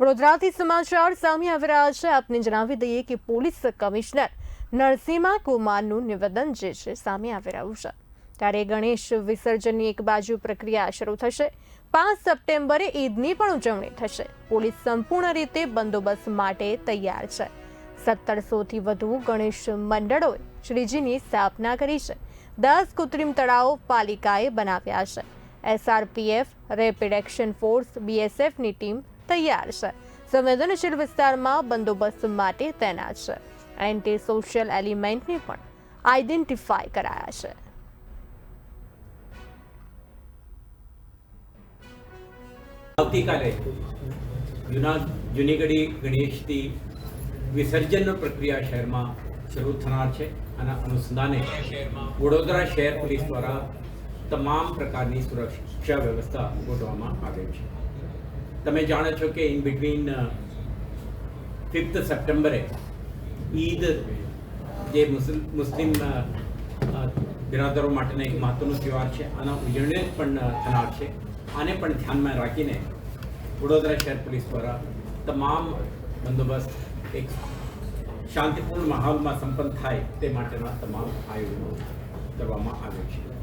વડોદરાથી સમાચાર સામે આવી રહ્યા છે. આપને જણાવી દઈએ કે પોલીસ કમિશનર નરસિંહા કુમારનું નિવેદન જે છે સામે આવી રહ્યું છે. ત્યારે ગણેશ વિસર્જનની એક બાજુ પ્રક્રિયા શરૂ થશે. પાંચ સપ્ટેમ્બરે ઈદની પણ ઉજવણી થશે. પોલીસ સંપૂર્ણ રીતે બંદોબસ્ત માટે તૈયાર છે. સત્તરસોથી વધુ ગણેશ મંડળોએ શ્રીજીની સ્થાપના કરી છે. દસ કૃત્રિમ તળાવો પાલિકાએ બનાવ્યા છે. એસઆરપીએફ, રેપિડ એક્શન ફોર્સ, બીએસએફની ટીમ તૈયાર છે. સંવેદનશીલ વિસ્તારમાં બંદોબસ્ત માટે તૈનાત છે. એન્ટી સોશિયલ એલિમેન્ટને પણ આઈડેન્ટિફાય કરાયા છે. આવતીકાલે જૂના જૂનીગઢી ગણેશથી વિસર્જનનો પ્રક્રિયા શહેરમાં શરૂ થનાર છે. અને અનુસંધાને વડોદરા શહેર પોલીસ દ્વારા તમામ પ્રકારની સુરક્ષા વ્યવસ્થા ગોઠવવામાં આવેલ છે. તમે જાણો છો કે ઇન બિટવીન ફિફ્થ સપ્ટેમ્બરે ઈદ જે મુસ્લિમ બિરાદરો માટેનો એક મહત્વનો તહેવાર છે, આના ઉજવણી પણ થનાર છે. આને પણ ધ્યાનમાં રાખીને વડોદરા શહેર પોલીસ દ્વારા તમામ બંદોબસ્ત એક શાંતિપૂર્ણ માહોલમાં સંપન્ન થાય તે માટેના તમામ આયોજનો કરવામાં આવ્યો છે.